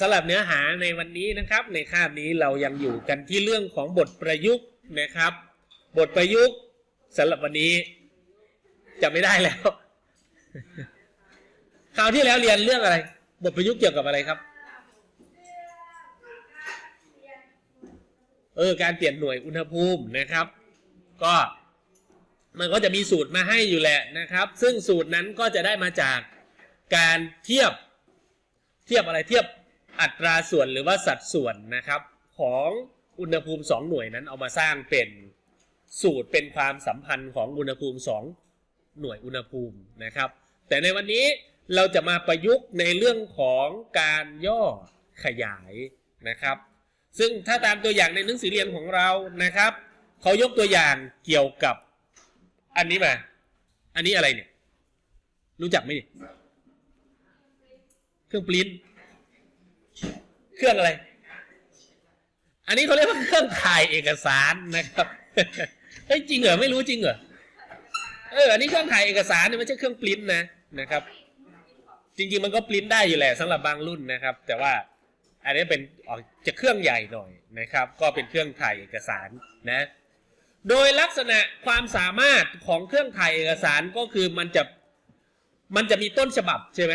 สำหรับเนื้อหาในวันนี้นะครับ ในคาบนี้เรายังอยู่กันที่เรื่องของบทประยุกต์นะครับ บทประยุกต์สำหรับวันนี้จะไม่ได้แล้วคราวที่แล้วเรียนเรื่องอะไร บทประยุกต์เกี่ยวกับอะไรครับ เออการเปลี่ยนหน่วยอุณหภูมินะครับ ก็มันก็จะมีสูตรมาให้อยู่แหละนะครับ ซึ่งสูตรนั้นก็จะได้มาจากการเทียบเทียบอะไรเทียบ อัตราส่วนหรือว่าสัดส่วนนะครับ ของอุณหภูมิ 2 หน่วยนั้นเอามาสร้างเป็นสูตรเป็นความสัมพันธ์ของอุณหภูมิ 2 หน่วยอุณหภูมินะครับ แต่ในวันนี้เราจะมาประยุกต์ในเรื่องของการย่อขยายนะครับ ซึ่งถ้าตามตัวอย่างในหนังสือเรียนของเรานะครับเขายกตัวอย่างเกี่ยวกับอันนี้มา อันนี้อะไรเนี่ย รู้จักไหมเนี่ย เครื่องปริ้น เครื่องอะไร อันนี้เขาเรียกว่าเครื่องถ่ายเอกสารนะครับเฮ้ยจริงเหรอไม่รู้จริงเหรอเอออันนี้เครื่องถ่ายเอกสารเนี่ยไม่ใช่เครื่องปริ้นท์นะนะครับ จริง ๆ มันก็ปริ้นท์ได้อยู่แหละสำหรับบางรุ่นนะครับ แต่ว่าอันนี้เป็นออกจะเครื่องใหญ่หน่อยนะครับ ก็เป็นเครื่องถ่ายเอกสารนะ โดยลักษณะความสามารถของเครื่องถ่ายเอกสารก็คือมันจะมันจะมีต้นฉบับใช่ไหม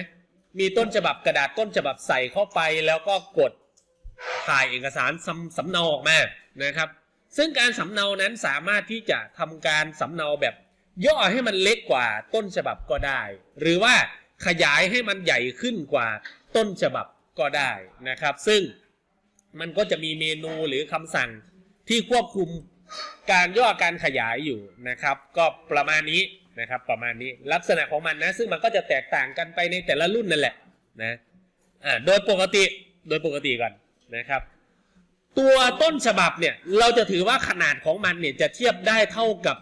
มีต้นฉบับกระดาษต้นฉบับใส่เข้าไปแล้วก็กดถ่ายเอกสารสำสำเนาออกมานะครับ ซึ่งการสำเนานั้นสามารถที่จะทำการสำเนาแบบย่อให้มันเล็กกว่าต้นฉบับก็ได้ หรือว่าขยายให้มันใหญ่ขึ้นกว่าต้นฉบับก็ได้นะครับ ซึ่งมันก็จะมีเมนูหรือคำสั่งที่ควบคุมการย่อการขยายอยู่นะครับ ก็ประมาณนี้ นะครับ ประมาณนี้ลักษณะของมันนะ ซึ่งมันก็จะแตกต่างกันไปในแต่ละรุ่นนั่นแหละนะอ่าโดยปกติโดยปกติก่อนนะครับ ตัวต้นฉบับเนี่ยเราจะถือว่าขนาดของมันเนี่ยจะเทียบได้เท่ากับ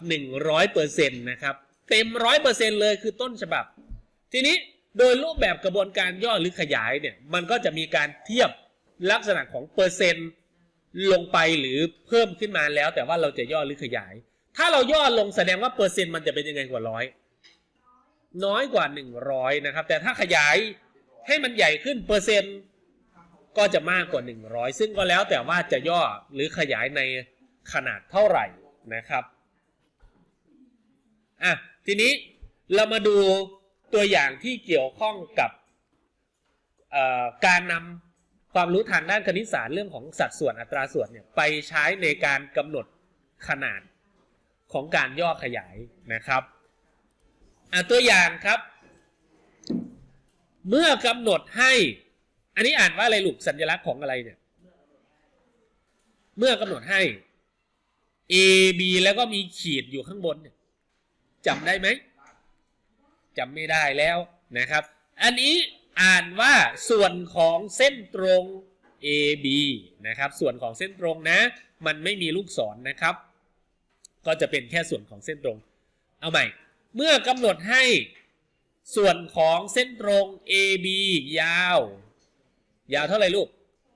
100%นะครับเต็ม 100%เลยคือต้นฉบับ ทีนี้โดยรูปแบบกระบวนการย่อหรือขยายเนี่ยมันก็จะมีการเทียบลักษณะของเปอร์เซ็นต์ลงไปหรือเพิ่มขึ้นมาแล้ว แต่ว่าเราจะย่อหรือขยาย ถ้าเราย่อลงแสดงว่าเปอร์เซ็นต์มันจะเป็นยังไงกว่าร้อยน้อยกว่า100นะครับ แต่ถ้าขยายให้มันใหญ่ขึ้นเปอร์เซ็นต์ก็จะมากกว่า100ซึ่งก็แล้วแต่ว่าจะย่อหรือขยายในขนาดเท่าไหร่นะครับอะทีนี้เรามาดูตัวอย่างที่เกี่ยวข้องกับการนำความรู้ทางด้านคณิตศาสตร์เรื่องของสัดส่วนอัตราส่วนเนี่ยไปใช้ในการกำหนดขนาด ของการย่อขยายนะครับตัวอย่างครับ เมื่อกำหนดให้ อันนี้อ่านว่าอะไรลูกสัญลักษณ์ของอะไรเนี่ย เมื่อกำหนดให้ A B แล้วก็มีขีดอยู่ข้างบนจำได้ไหมจำไม่ได้แล้วนะครับ อันนี้อ่านว่าส่วนของเส้นตรง AB นะครับ ส่วนของเส้นตรงนะ มันไม่มีลูกศรนนะครับ ก็จะเป็นแค่ส่วนของเส้นตรง เอาใหม่ เมื่อกำหนดให้ส่วนของเส้นตรง AB ยาว ยาวเท่าไหร่ลูก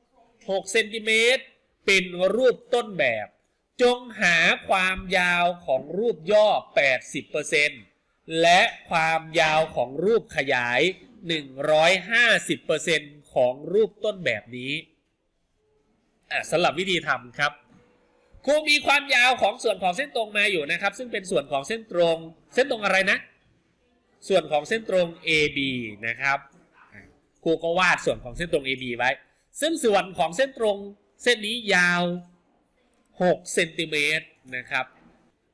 6เซนติเมตรเป็นรูปต้นแบบ จงหาความยาวของรูปย่อ 80%และความยาวของรูปขยาย 150%ของรูปต้นแบบนี้อะสำหรับวิธีทำครับ ครูมีความยาวของส่วนของเส้นตรงมาอยู่นะครับ ซึ่งเป็นส่วนของเส้นตรง เส้นตรงอะไรนะ ส่วนของเส้นตรง AB นะครับครูก็วาดส่วนของเส้นตรง AB ไว้ ซึ่งส่วนของเส้นตรงเส้นนี้ยาว6เซนติเมตรนะครับ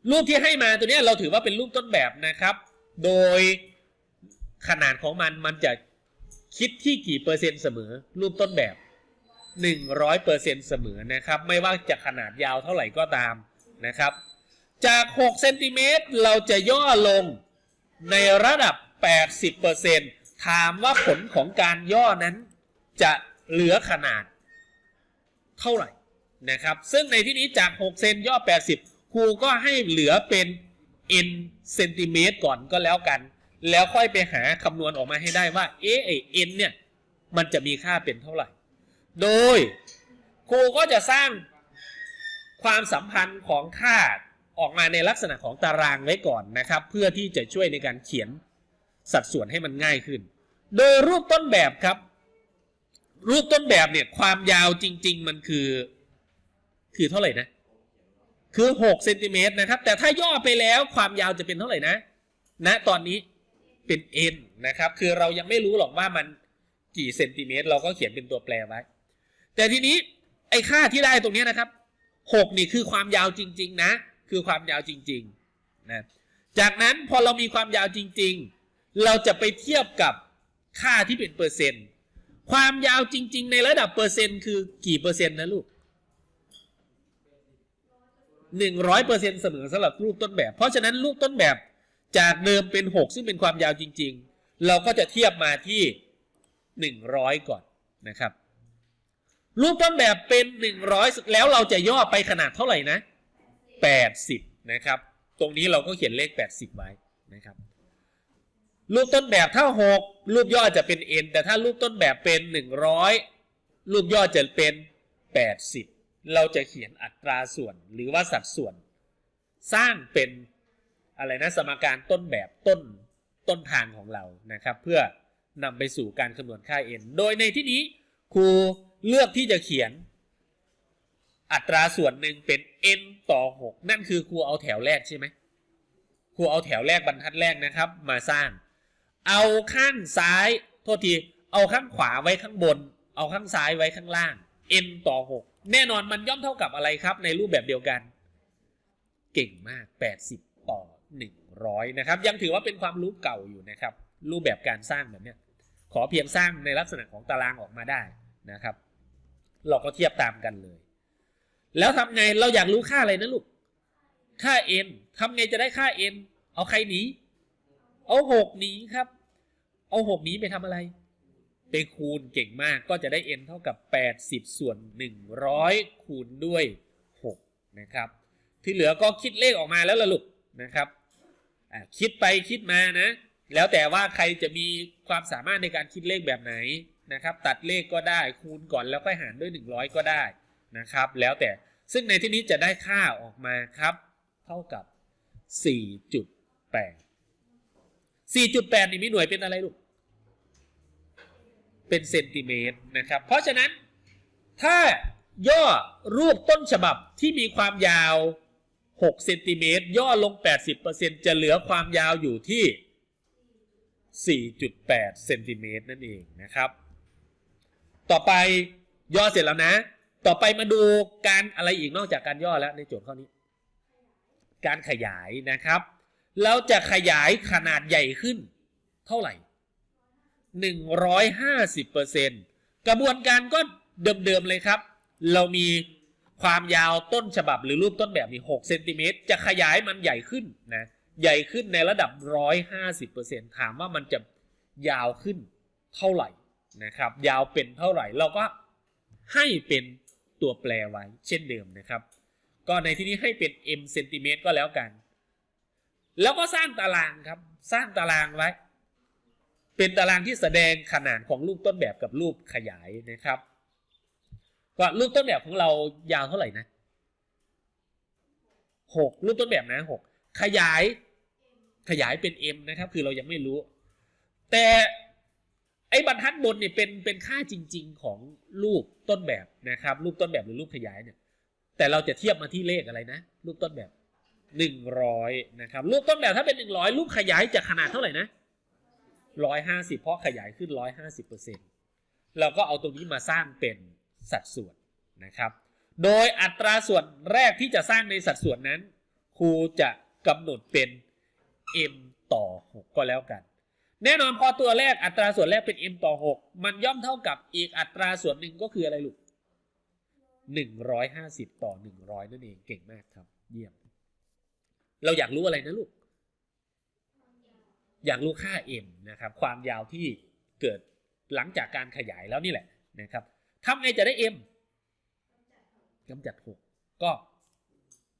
รูปที่ให้มาตัวนี้เราถือว่าเป็นรูปต้นแบบนะครับ โดยขนาดของมันมันจะคิดที่กี่เปอร์เซ็นต์เสมอรูปต้นแบบ 100เปอร์เซ็นต์เสมอนะครับ ไม่ว่าจะขนาดยาวเท่าไหร่ก็ตามนะครับ จาก 6 เซนติเมตรเราจะย่อลงในระดับ 80เปอร์เซ็นต์ถามว่าผลของการย่อนั้นจะเหลือขนาดเท่าไหร่นะครับ ซึ่งในที่นี้จาก 6 เซนย่อ 80 ครูก็ให้เหลือเป็น n เซนติเมตรก่อนก็แล้วกัน แล้วค่อยไปหาคำนวณออกมาให้ได้ว่า เอ๊ะไอ้ n เนี่ย มันจะมีค่าเป็นเท่าไหร่ โดยครูก็จะสร้างความสัมพันธ์ของค่าออกมาในลักษณะของตารางไว้ก่อนนะครับ เพื่อที่จะช่วยในการเขียนสัดส่วนให้มันง่ายขึ้น โดยรูปต้นแบบครับ รูปต้นแบบเนี่ยความยาวจริง ๆ มันคือ คือเท่าไหร่นะ คือหกเซนติเมตรนะครับ แต่ถ้าย่อไปแล้วความยาวจะเป็นเท่าไหร่นะณตอนนี้เป็น n นะครับ คือเรายังไม่รู้หรอกว่ามันกี่เซนติเมตร เราก็เขียนเป็นตัวแปรไว้ แต่ทีนี้ไอ้ค่าที่ได้ตรงนี้นะครับหกนี่คือความยาวจริง ๆ นะ คือความยาวจริงๆนะจากนั้นพอเรามีความยาวจริง ๆ เราจะไปเทียบกับค่าที่เป็นเปอร์เซ็นต์ ความยาวจริง ๆ ในระดับเปอร์เซ็นต์คือกี่เปอร์เซ็นต์นะลูกหนึ่งร้อยเปอร์เซ็นต์เสมอสำหรับรูปต้นแบบ เพราะฉะนั้นรูปต้นแบบจากเดิมเป็นหกซึ่งเป็นความยาวจริง ๆ เราก็จะเทียบมาที่หนึ่งร้อยก่อนนะครับ รูปต้นแบบเป็นหนึ่งร้อยแล้วเราจะย่อไปขนาดเท่าไหร่นะแปดสิบนะครับ ตรงนี้เราก็เขียนเลขแปดสิบไว้นะครับรูปต้นแบบถ้าหกรูปย่อจะเป็น n แต่ถ้ารูปต้นแบบเป็นหนึ่งร้อยรูปย่อจะเป็นแปดสิบเราจะเขียนอัตราส่วนหรือว่าสัดส่วน สร้างเป็นอะไรนะสมการต้นแบบต้นต้นทางของเรานะครับ เพื่อนำไปสู่การคำนวณค่า n โดยในที่นี้ครู เลือกที่จะเขียน อัตราส่วนหนึ่งเป็น n ต่อ 6 นั่นคือครูเอาแถวแรกใช่ไหมครูเอาแถวแรกบรรทัดแรกนะครับ มาสร้าง เอาข้างซ้าย โทษที เอาข้างขวาไว้ข้างบน เอาข้างซ้ายไว้ข้างล่าง n ต่อ 6 แน่นอนมันย่อมเท่ากับอะไรครับ ในรูปแบบเดียวกัน เก่งมาก 80 ต่อ 100 นะครับ ยังถือว่าเป็นความรู้เก่าอยู่นะครับ รูปแบบการสร้างแบบนี้ขอเพียงสร้างในลักษณะของตารางออกมาได้นะครับ เราก็เทียบตามกันเลย แล้วทำไงเราอยากรู้ค่าอะไรนะลูก ค่า n ทำไงจะได้ค่า n เอาใครหนี เอาหกหนีครับ เอาหกหนีไปทำอะไร ไปคูณเก่งมากก็จะได้ n เท่ากับ 80 ส่วน 100 คูณด้วย 6 นะครับ ที่เหลือก็คิดเลขออกมาแล้วล่ะลูกนะครับคิดไปคิดมานะ แล้วแต่ว่าใครจะมีความสามารถในการคิดเลขแบบไหน นะครับ ตัดเลขก็ได้คูณก่อนแล้วค่อยหารด้วย 100 ก็ได้นะครับ แล้วแต่ซึ่งในที่นี้จะได้ค่าออกมาครับ เท่ากับ 4.8 4.8 นี่มีหน่วยเป็นอะไรลูก เป็นเซนติเมตรนะครับ เพราะฉะนั้นถ้าย่อรูปต้นฉบับที่มีความยาว 6 เซนติเมตรย่อลง 80%จะเหลือความยาวอยู่ที่ 4.8 เซนติเมตรนั่นเองนะครับ ต่อไปย่อเสร็จแล้วนะ ต่อไปมาดูการอะไรอีกนอกจากการย่อแล้วในโจทย์ข้อนี้ การขยายนะครับ เราจะขยายขนาดใหญ่ขึ้น เท่าไหร่150%กระบวนการก็เดิมๆเลยครับ เรามีความยาวต้นฉบับหรือรูปต้นแบบนี่6เซนติเมตรจะขยายมันใหญ่ขึ้นนะ ใหญ่ขึ้นในระดับ 150%ถามว่ามันจะยาวขึ้นเท่าไหร่ นะครับ ยาวเป็นเท่าไหร่เราก็ให้เป็นตัวแปรไว้ เช่นเดิมนะครับ ก็ในที่นี้ให้เป็น m เซนติเมตรก็แล้วกัน แล้วก็สร้างตารางครับ สร้างตารางไว้ เป็นตารางที่แสดงขนาดของรูปต้นแบบกับรูปขยายนะครับก็รูปต้นแบบของเรายาวเท่าไหร่นะหกรูปต้นแบบนะหกขยายขยายเป็น m นะครับ คือเรายังไม่รู้ แต่ อ้บรรทัดบนเนี่ยเป็นเป็นค่าจริง ๆ ของรูปต้นแบบนะครับ รูปต้นแบบหรือรูปขยายเนี่ยแต่เราจะเทียบมาที่เลขอะไรนะ รูปต้นแบบหนึ่งร้อยนะครับ รูปต้นแบบถ้าเป็นหนึ่งร้อยรูปขยายจะขนาดเท่าไหร่นะร้อยห้าสิบเพราะขยายขึ้นร้อยห้าสิบเปอร์เซ็นต์เราก็เอาตรงนี้มาสร้างเป็นสัดส่วนนะครับ โดยอัตราส่วนแรกที่จะสร้างในสัดส่วนนั้น ครูจะกำหนดเป็น m ต่อ 6 ก็แล้วกัน แน่นอนพอตัวแรกอัตราส่วนแรกเป็น m ต่อ 6 มันย่อมเท่ากับอีกอัตราส่วนหนึ่งก็คืออะไรลูก 150 ต่อ 100 นั่นเองเก่งมากครับ เยี่ยม เราอยากรู้อะไรนะลูก อยากรู้ค่า m นะครับ ความยาวที่เกิดหลังจากการขยายแล้วนี่แหละนะครับทำไงจะได้ m กำจัด 6 ก็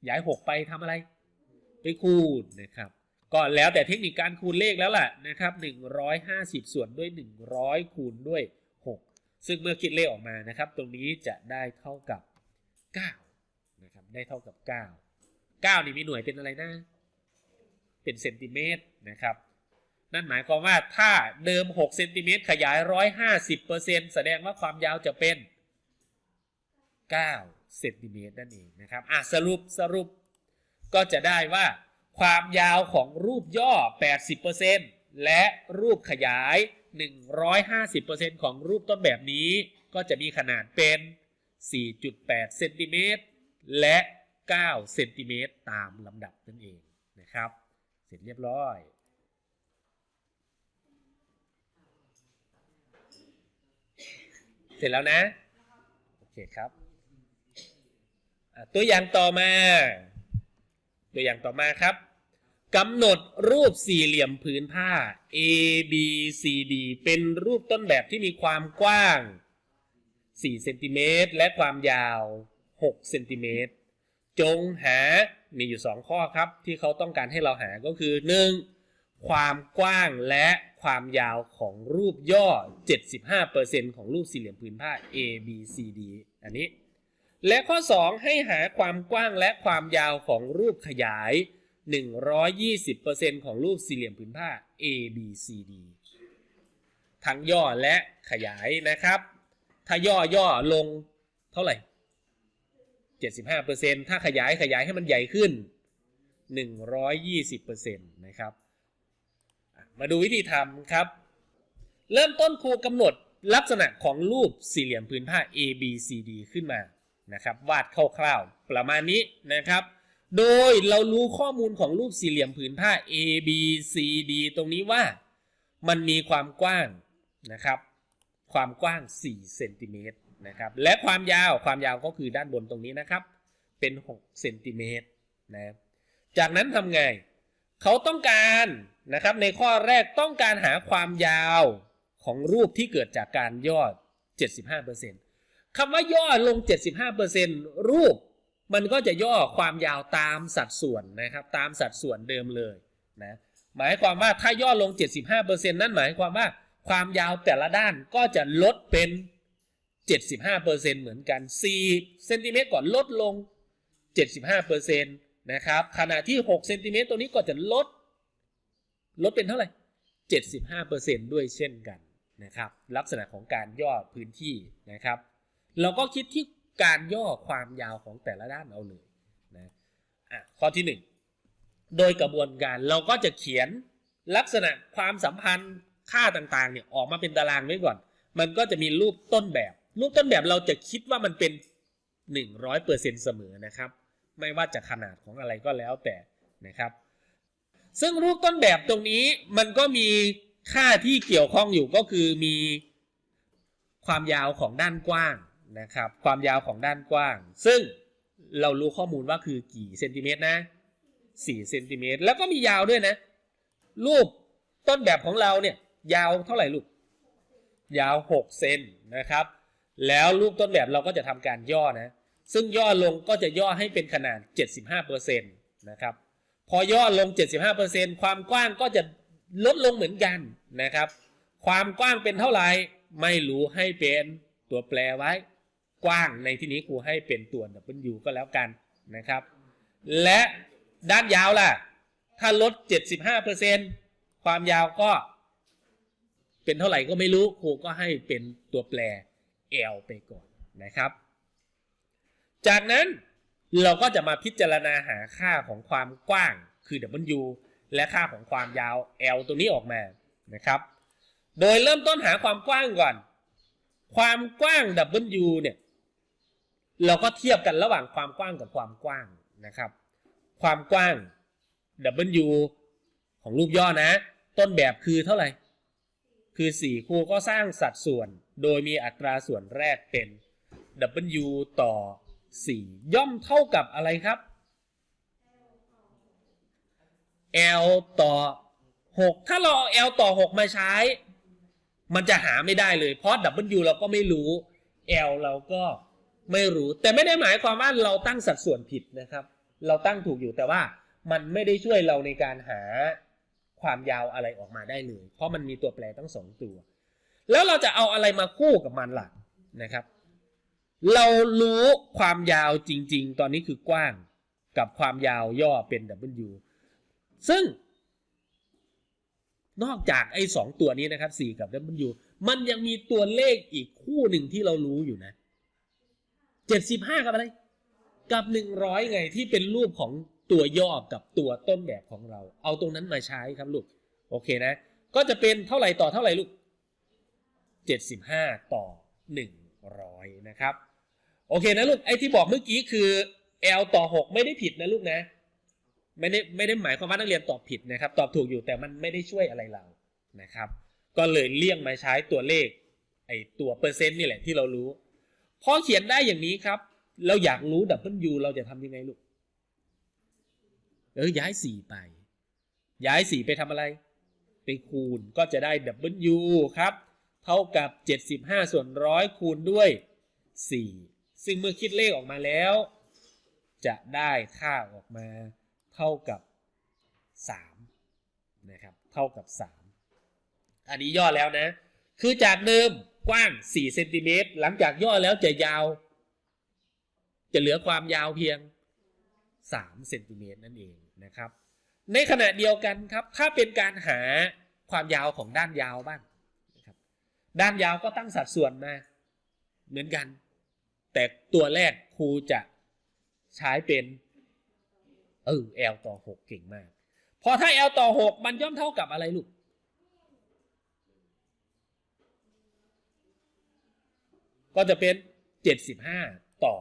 ย้าย 6 ไปทำอะไร ไปคูณนะครับ ก็แล้วแต่เทคนิคการคูณเลขแล้วล่ะนะครับ150 ส่วนด้วย 100 คูณด้วย 6 ซึ่งเมื่อคิดเลขออกมานะครับ ตรงนี้จะได้เท่ากับ 9 นะครับ ได้เท่ากับ 9 9 นี่มีหน่วยเป็นอะไรนะเป็นเซนติเมตรนะครับ นั่นหมายความว่าถ้าเดิม 6 เซนติเมตรขยาย 150%แสดงว่าความยาวจะเป็น 9 เซนติเมตรนั่นเองนะครับ อะสรุปสรุปก็จะได้ว่า ความยาวของรูปย่อ 80%และรูปขยาย 150%ของรูปต้นแบบนี้ ก็จะมีขนาดเป็น 4.8 เซนติเมตรและ 9 เซนติเมตรตามลำดับนั่นเองนะครับ เสร็จเรียบร้อยเสร็จแล้วนะ โอเคครับ ตัวอย่างต่อมา ตัวอย่างต่อมาครับ กำหนดรูปสี่เหลี่ยมผืนผ้า A B C D เป็นรูปต้นแบบที่มีความกว้าง4เซนติเมตรและความยาว6เซนติเมตรจงหา มีอยู่ 2 ข้อครับ ที่เขาต้องการให้เราหาก็คือ 1. ความกว้างและความยาวของรูปย่อ 75%ของรูปสี่เหลี่ยมผืนผ้า A B C D อันนี้ และข้อ 2 ให้หาความกว้างและความยาวของรูปขยาย 120%ของรูปสี่เหลี่ยมผืนผ้า A B C D ทั้งย่อและขยายนะครับ ถ้าย่อย่อลงเท่าไหร่ 75%ถ้าขยายขยายให้มันใหญ่ขึ้น 120%นะครับ มาดูวิธีทำครับ เริ่มต้นครูกำหนดลักษณะของรูปสี่เหลี่ยมผืนผ้า A B C D ขึ้นมานะครับ วาดคร่าวๆประมาณนี้นะครับ โดยเรารู้ข้อมูลของรูปสี่เหลี่ยมผืนผ้า A B C D ตรงนี้ว่ามันมีความกว้างนะครับ ความกว้าง 4 เซนติเมตรนะครับ และความยาวความยาวก็คือด้านบนตรงนี้นะครับ เป็น 6 เซนติเมตรนะจากนั้นทำไง เขาต้องการนะครับ ในข้อแรกต้องการหาความยาวของรูปที่เกิดจากการย่อ 75%คำว่าย่อลง 75%รูป มันก็จะย่อความยาวตามสัดส่วนนะครับ ตามสัดส่วนเดิมเลยนะหมายความว่าถ้าย่อลง 75%นั่นหมายความว่าความยาวแต่ละด้านก็จะลดเป็น 75%เหมือนกัน4เซนติเมตรก่อนลดลง 75%นะครับขณะที่6เซนติเมตรตัวนี้ก็จะลด ลดเป็นเท่าไหร่ 75%ด้วยเช่นกันนะครับ ลักษณะของการย่อพื้นที่นะครับ เราก็คิดที่ การย่อความยาวของแต่ละด้านเอาเลยนะอะข้อที่ 1 โดยกระบวนการเราก็จะเขียนลักษณะความสัมพันธ์ค่าต่างๆเนี่ยออกมาเป็นตารางไว้ก่อน มันก็จะมีรูปต้นแบบ รูปต้นแบบเราจะคิดว่ามันเป็น 100%เสมอนะครับ ไม่ว่าจะขนาดของอะไรก็แล้วแต่นะครับ ซึ่งรูปต้นแบบตรงนี้มันก็มีค่าที่เกี่ยวข้องอยู่ก็คือมีความยาวของด้านกว้าง นะครับความยาวของด้านกว้าง ซึ่งเรารู้ข้อมูลว่าคือกี่เซนติเมตรนะ4เซนติเมตรแล้วก็มียาวด้วยนะ รูปต้นแบบของเราเนี่ยยาวเท่าไหร่ลูก ยาว 6 เซนนะครับ แล้วรูปต้นแบบเราก็จะทำการย่อนะ ซึ่งย่อลงก็จะย่อให้เป็นขนาด 75%นะครับ พอย่อลง 75%ความกว้างก็จะลดลงเหมือนกันนะครับ ความกว้างเป็นเท่าไหร่ไม่รู้ให้เป็นตัวแปรไว้ กว้างในที่นี้ครูให้เป็นตัว W ก็แล้วกันนะครับ และด้านยาวล่ะ ถ้าลด 75%ความยาวก็เป็นเท่าไหร่ก็ไม่รู้ครูก็ให้เป็นตัวแปร L ไปก่อนนะครับ จากนั้นเราก็จะมาพิจารณาหาค่าของความกว้างคือ W และค่าของความยาว L ตัวนี้ออกมานะครับ โดยเริ่มต้นหาความกว้างก่อน ความกว้าง W เนี่ย เราก็เทียบกันระหว่างความกว้างกับความกว้างนะครับ ความกว้าง W ของรูปย่อนะ ต้นแบบคือเท่าไหร่ คือ 4 ครูก็สร้างสัดส่วน โดยมีอัตราส่วนแรกเป็น W ต่อ 4 ย่อมเท่ากับอะไรครับ L ต่อ 6 ถ้าเราเอา L ต่อ 6 มาใช้ มันจะหาไม่ได้เลย เพราะ W เราก็ไม่รู้ L เราก็ ไม่รู้ แต่ไม่ได้หมายความว่าเราตั้งสัดส่วนผิดนะครับ เราตั้งถูกอยู่แต่ว่ามันไม่ได้ช่วยเราในการหาความยาวอะไรออกมาได้เลย เพราะมันมีตัวแปรตั้งสองตัว แล้วเราจะเอาอะไรมาคู่กับมันหล่ะนะครับ เรารู้ความยาวจริง ๆ ตอนนี้คือกว้างกับความยาวย่อเป็น W ซึ่ง นอกจากไอ้สองตัวนี้นะครับ C กับ W มันยังมีตัวเลขอีกคู่หนึ่งที่เรารู้อยู่นะ 75กับอะไร กับ100ไงที่เป็นรูปของตัวย่อกับตัวต้นแบบของเรา เอาตรงนั้นมาใช้ครับลูก โอเคนะ ก็จะเป็นเท่าไหร่ต่อเท่าไหร่ลูก75ต่อ100นะครับ โอเคนะลูก ไอ้ที่บอกเมื่อกี้คือ L ต่อ6ไม่ได้ผิดนะลูกนะ ไม่ได้ไม่ได้หมายความว่านักเรียนตอบผิดนะครับ ตอบถูกอยู่แต่มันไม่ได้ช่วยอะไรเรา นะครับ ก็เลยเลี่ยงมาใช้ตัวเลขไอ้ตัวเปอร์เซ็นต์นี่แหละที่เรารู้ พอเขียนได้อย่างนี้ครับ เราอยากรู้ W เราจะทำยังไงลูก เออย้ายสี่ไป ย้ายสี่ไปทำอะไร ไปคูณก็จะได้ W ครับ เท่ากับ 75 ส่วนร้อยคูณด้วย 4 ซึ่งเมื่อคิดเลขออกมาแล้ว จะได้ค่าออกมาเท่ากับ 3 นะครับ เท่ากับ 3 อันนี้ย่อแล้วนะ คือจากเดิม กว้าง4เซนติเมตรหลังจากย่อแล้วจะยาว จะเหลือความยาวเพียง3เซนติเมตรนั่นเองนะครับ ในขณะเดียวกันครับ ถ้าเป็นการหาความยาวของด้านยาวบ้างนะครับด้านยาวก็ตั้งสัดส่วนมาเหมือนกัน แต่ตัวแรกครูจะใช้เป็นเออ L ต่อ 6 เก่งมาก พอถ้า L ต่อ 6 มันย่อมเท่ากับอะไรลูก ก็จะเป็น 75 ต่อ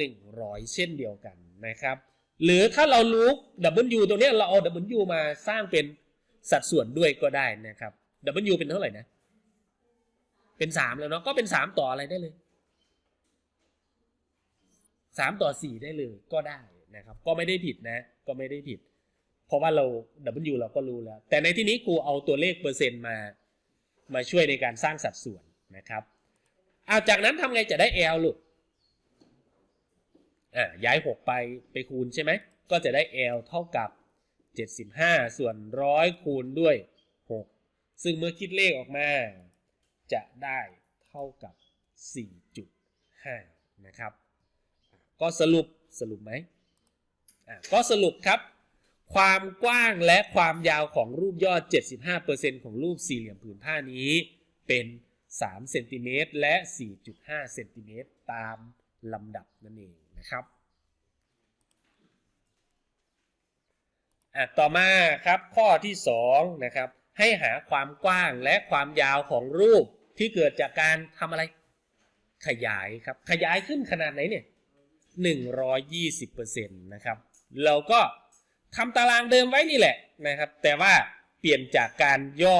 100 เช่นเดียวกันนะครับ หรือถ้าเรารู้ W ตัวนี้เราเอา W มาสร้างเป็นสัดส่วนด้วยก็ได้นะครับ W เป็นเท่าไหร่นะ เป็น 3 แล้วเนาะก็เป็น 3 ต่ออะไรได้เลย 3 ต่อ 4 ได้เลยก็ได้นะครับ ก็ไม่ได้ผิดนะ ก็ไม่ได้ผิด เพราะว่าเรา W เราก็รู้แล้ว แต่ในที่นี้ครูเอาตัวเลขเปอร์เซ็นต์มา มาช่วยในการสร้างสัดส่วนนะครับ เอาจากนั้นทำไงจะได้ L ลูกอ่าย้าย 6 ไปไปคูณใช่ไหม ก็จะได้ L เท่ากับ 75 ส่วนร้อยคูณด้วย 6 ซึ่งเมื่อคิดเลขออกมา จะได้เท่ากับ 4.5 นะครับ ก็สรุปสรุปไหมอ่าก็สรุปครับ ความกว้างและความยาวของรูปยอด 75%ของรูปสี่เหลี่ยมผืนผ้านี้เป็น 3เซนติเมตรและ 4.5เซนติเมตรตามลำดับนั่นเองนะครับอะต่อมาครับข้อที่2นะครับให้หาความกว้างและความยาวของรูปที่เกิดจากการทำอะไรขยายครับขยายขึ้นขนาดไหนเนี่ย120%นะครับเราก็ทำตารางเดิมไว้นี่แหละนะครับ แต่ว่าเปลี่ยนจากการย่อ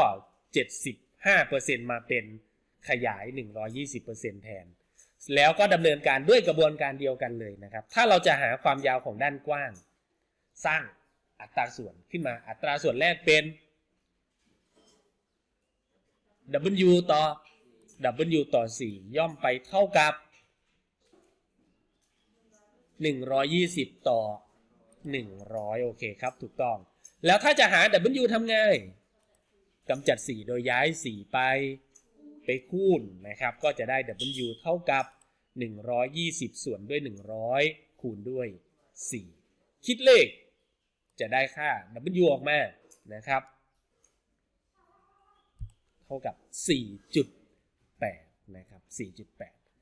75%มาเป็น ขยาย 120%แทน แล้วก็ดำเนินการด้วยกระบวนการเดียวกันเลยนะครับ ถ้าเราจะหาความยาวของด้านกว้าง สร้างอัตราส่วนขึ้นมาอัตราส่วนแรกเป็น W ต่อ W ต่อ 4 ย่อมไปเท่ากับ 120 ต่อ 100 โอเคครับ ถูกต้อง แล้วถ้าจะหา W ทำไงกำจัด 4 โดยย้าย 4 ไป ไปคูณนะครับ ก็จะได้ W เท่ากับ 120 ส่วนด้วย 100 คูณด้วย 4 คิดเลขจะได้ค่า W ออกมานะครับ เท่ากับ 4.8 นะครับ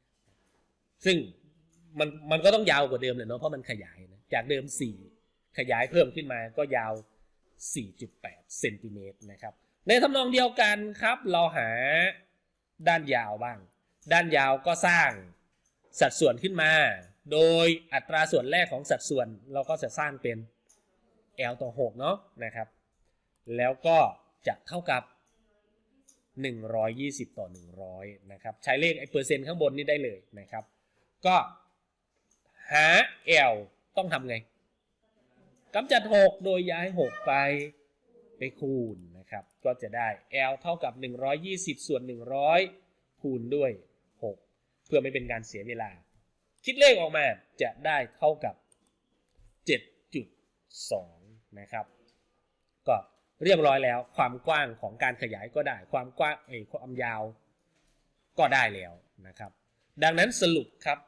4.8 ซึ่งมันมันก็ต้องยาวกว่าเดิมเลยเนาะเพราะมันขยายนะจากเดิม 4 ขยายเพิ่มขึ้นมาก็ยาว 4.8 เซนติเมตรนะครับ ในทำนองเดียวกันครับ เราหา ด้านยาวบ้าง ด้านยาวก็สร้างสัดส่วนขึ้นมา โดยอัตราส่วนแรกของสัดส่วนเราก็จะสร้างเป็น L ต่อ6เนาะนะครับ แล้วก็จะเท่ากับ 120 ต่อ 100 นะครับ ใช้เลขไอ้เปอร์เซ็นต์ข้างบนนี่ได้เลยนะครับ ก็หา L ต้องทำไงกำจัด 6 โดยย้าย 6 ไปไปคูณ นะครับ ก็จะได้ L เท่ากับ 120 ส่วน 100 คูณด้วย 6 เพื่อไม่เป็นการเสียเวลา คิดเลขออกมาจะได้เท่ากับ 7.2 นะครับ ก็เรียบร้อยแล้วความกว้างของการขยายก็ได้ ความกว้างเอ้ความยาวก็ได้แล้วนะครับ ดังนั้นสรุปครับ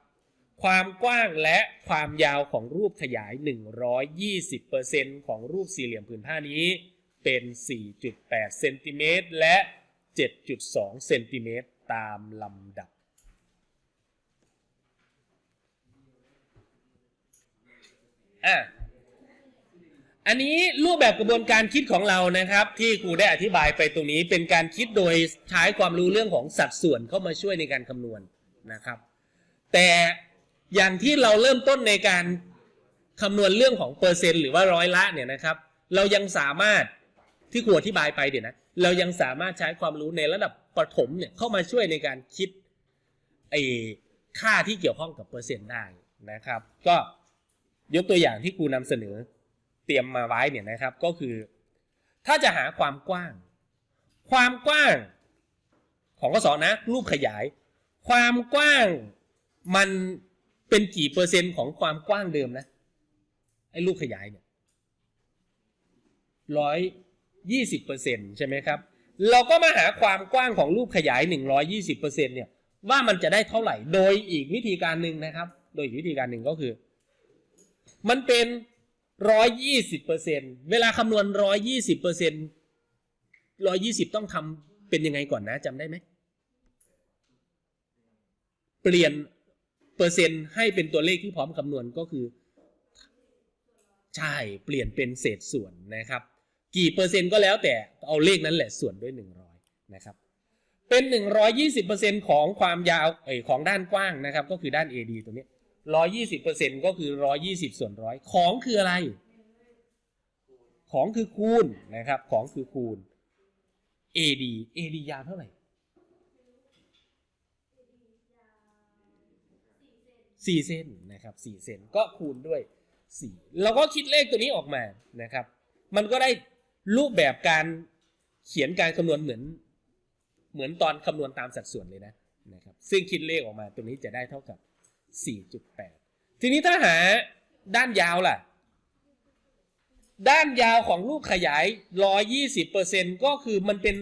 ความกว้างและความยาวของรูปขยาย 120%ของรูปสี่เหลี่ยมผืนผ้านี้ เป็น 4.8 เซนติเมตรและ 7.2 เซนติเมตรตามลำดับ อะ อันนี้รูปแบบกระบวนการคิดของเรานะครับ ที่ครูได้อธิบายไปตรงนี้เป็นการคิดโดยใช้ความรู้เรื่องของสัดส่วนเข้ามาช่วยในการคำนวณนะครับ แต่อย่างที่เราเริ่มต้นในการคำนวณเรื่องของเปอร์เซ็นต์หรือว่าร้อยละเนี่ยนะครับ เรายังสามารถ ที่ครูอธิบายไปเดี๋ยวนะ เรายังสามารถใช้ความรู้ในระดับประถมเนี่ยเข้ามาช่วยในการคิดไอ้ค่าที่เกี่ยวข้องกับเปอร์เซ็นต์ได้นะครับ ก็ยกตัวอย่างที่ครูนำเสนอเตรียมมาไว้เนี่ยนะครับก็คือ ถ้าจะหาความกว้าง ความกว้างของกสอนะรูปขยาย ความกว้างมันเป็นกี่เปอร์เซ็นต์ของความกว้างเดิมนะไอ้รูปขยายเนี่ยร้อย ยี่สิบเปอร์เซ็นใช่ไหมครับ เราก็มาหาความกว้างของรูปขยายหนึ่งร้อยี่สิบเปอร์เซ็นเนี่ยว่ามันจะได้เท่าไหร่ โดยอีกวิธีการหนึ่งนะครับ โดยอีกวิธีการหนึ่งก็คือ มันเป็นร้อยยี่สิบเปอร์เซ็นเวลาคำนวณร้อยยี่สิบเปอร์เซ็นร้อยี่สิบต้องทำเป็นยังไงก่อนนะจำได้ไหม เปลี่ยนเปอร์เซ็นต์ให้เป็นตัวเลขที่พร้อมคำนวณก็คือ ใช่ เปลี่ยนเป็นเศษส่วนนะครับ กี่เปอร์เซ็นต์ก็แล้วแต่เอาเลขนั้นแหละส่วนด้วย 100นะครับเป็น 120%ของความยาวเอของด้านกว้างนะครับ ก็คือด้าน AD ตัวนี้ 120%ก็คือ 120 ส่วนร้อยของคืออะไร ของคือคูณนะครับ ของคือคูณ AD AD ยาวเท่าไหร่สี่เส้นนะครับสี่เส้นก็คูณด้วยสี่เราก็คิดเลขตัวนี้ออกมานะครับ มันก็ได้ รูปแบบการเขียนการคำนวณเหมือนเหมือนตอนคำนวณตามสัดส่วนเลยนะนะครับซึ่งคิดเลขออกมาตัวนี้จะได้เท่ากับ 4.8 ทีนี้ถ้าหาด้านยาวล่ะ ด้านยาวของรูปขยาย 120%ก็คือมันเป็น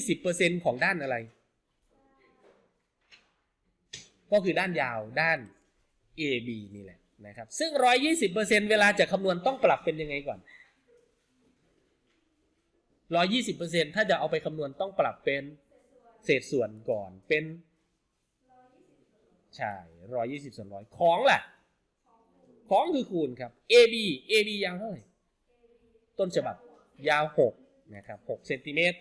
120%ของด้านอะไร ก็คือด้านยาวด้าน AB นี่แหละนะครับ ซึ่ง 120%เวลาจะคำนวณต้องปรับเป็นยังไงก่อน 120%ถ้าจะเอาไปคำนวณต้องปรับเป็นเศษส่วนก่อนเป็นใช่120 ส่วนร้อยของล่ะ ของคือคูณครับ AB AB ยาวเท่าไหร่ ต้นฉบับยาว 6 นะครับ6เซนติเมตร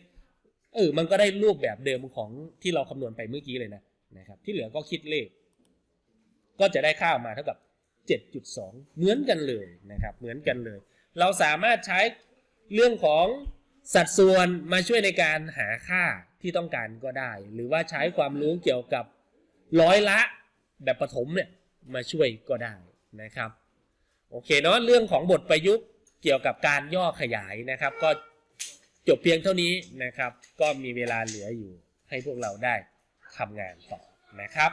เออ มันก็ได้รูปแบบเดิมของที่เราคำนวณไปเมื่อกี้เลยนะนะครับ ที่เหลือก็คิดเลข ก็จะได้ค่าออกมาเท่ากับ 7.2 เหมือนกันเลยนะครับ เหมือนกันเลย เราสามารถใช้เรื่องของ สัดส่วนมาช่วยในการหาค่าที่ต้องการก็ได้ หรือว่าใช้ความรู้เกี่ยวกับร้อยละแบบปฐมเนี่ยมาช่วยก็ได้นะครับ โอเคเนาะเรื่องของบทประยุกต์เกี่ยวกับการย่อขยายนะครับ ก็จบเพียงเท่านี้นะครับ ก็มีเวลาเหลืออยู่ให้พวกเราได้ทำงานต่อนะครับ